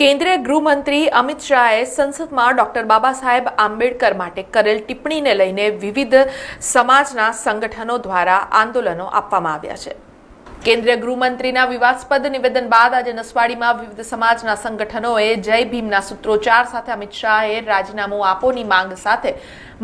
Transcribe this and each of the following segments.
કેન્દ્રીય ગૃહમંત્રી અમિત શાહે સંસદમાં ડોક્ટર બાબા સાહેબ આંબેડકર માટે કરેલ ટિપ્પણીને લઈને વિવિધ સમાજના સંગઠનો દ્વારા આંદોલનો આપવામાં આવ્યા છે. કેન્દ્રીય ગૃહમંત્રીના વિવાદસ્પદ નિવેદન બાદ આજે નસવાડીમાં વિવિધ સમાજના સંગઠનોએ જય ભીમના સૂત્રોચ્ચાર સાથે અમિત શાહે રાજીનામું આપોની માંગ સાથે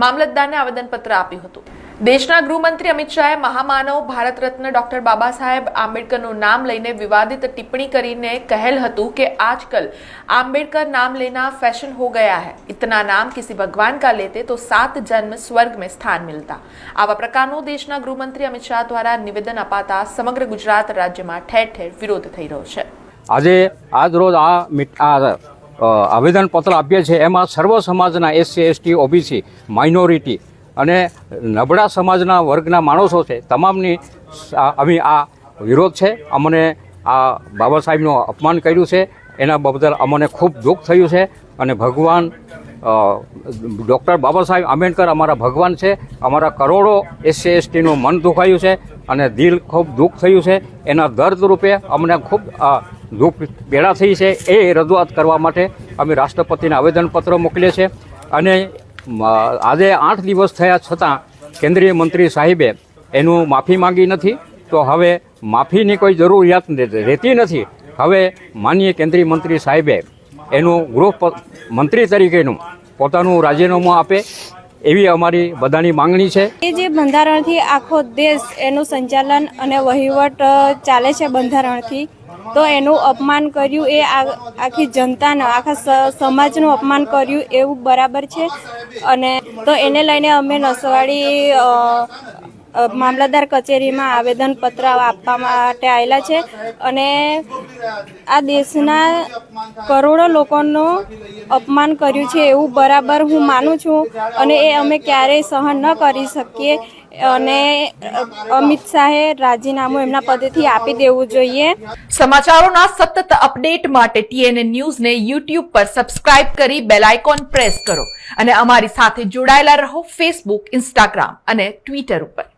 મામલતદારને આવેદનપત્ર આપ્યું હતું. દેશના ગૃહમંત્રી અમિત શાહે મહામાનવ ભારત રત્ન ડોક્ટર બાબા સાહેબ આંબેડકરનું નામ લઈને વિવાદિત ટિપ્પણી કરીને કહેલ હતું કે આજકલ આંબેડકર નામ લેના ફેશન હો ગયા હૈ. ઇતના નામ કિસી ભગવાન કા લેતે તો સાત જન્મ સ્વર્ગ મેં સ્થાન મિલતા. આવા પ્રકારનું દેશના ગૃહમંત્રી અમિત શાહ દ્વારા નિવેદન અપાતા સમગ્ર ગુજરાત રાજ્યમાં ઠેર ઠેર વિરોધ થઈ રહ્યો છે. આજે આજ રોજ આ આવેદન આવેદનપત્ર આપીએ છીએ એમાં સર્વ સમાજના એસસી, એસટી, ઓબીસી, માઇનોરિટી અને નબળા સમાજના વર્ગના માણસો છે, તમામની અમે આ વિરોધ છે, અમને આ બાબા સાહેબનું અપમાન કર્યું છે, એના બદલ અમને ખૂબ દુઃખ થયું છે અને ભગવાન ડૉક્ટર બાબા સાહેબ આંબેડકર અમારા ભગવાન છે, અમારા કરોડો એસસી એસટીનું મન દુખાયું છે અને દિલ ખૂબ દુઃખ થયું છે, એના દર્દ રૂપે અમને ખૂબ દુઃખ પેડા થઈ છે, એ રજૂઆત કરવા માટે અમે રાષ્ટ્રપતિને આવેદનપત્ર મોકલીએ છીએ અને આજે આઠ દિવસ થયા છતાં કેન્દ્રીય મંત્રી સાહેબે એનું માફી માંગી નથી. તો હવે માફીની કોઈ જરૂરિયાત રહેતી નથી. હવે માનીય કેન્દ્રીય મંત્રી સાહેબે એનું ગૃહ મંત્રી તરીકેનું પોતાનું રાજીનામું આપે એવી અમારી બધાની માંગણી છે. એ જે બંધારણથી આખો દેશ એનું સંચાલન અને વહીવટ ચાલે છે બંધારણથી તો એનું અપમાન કર્યું એ આખી જનતાનું, આખા સમાજનું અપમાન કર્યું એવું બરાબર છે. અને તો એને લઈને અમે નસવાડી મામલતદાર કચેરીમાં આવેદનપત્ર આપવા માટે આવેલા છે. અને આ દેશના કરોડો લોકોનું અપમાન કર્યું છે એવું બરાબર હું માનું છું અને એ અમે ક્યારેય સહન ન કરી શકીએ અને અમિત શાહે રાજીનામું એમના પદેથી આપી દેવું જોઈએ. સમાચારોના સતત અપડેટ માટે ટીએનએ ન્યૂઝને યુટ્યુબ પર સબસ્ક્રાઇબ કરી બેલ આઇકોન પ્રેસ કરો અને અમારી સાથે જોડાયેલા રહો ફેસબુક, ઇન્સ્ટાગ્રામ અને ટ્વિટર ઉપર.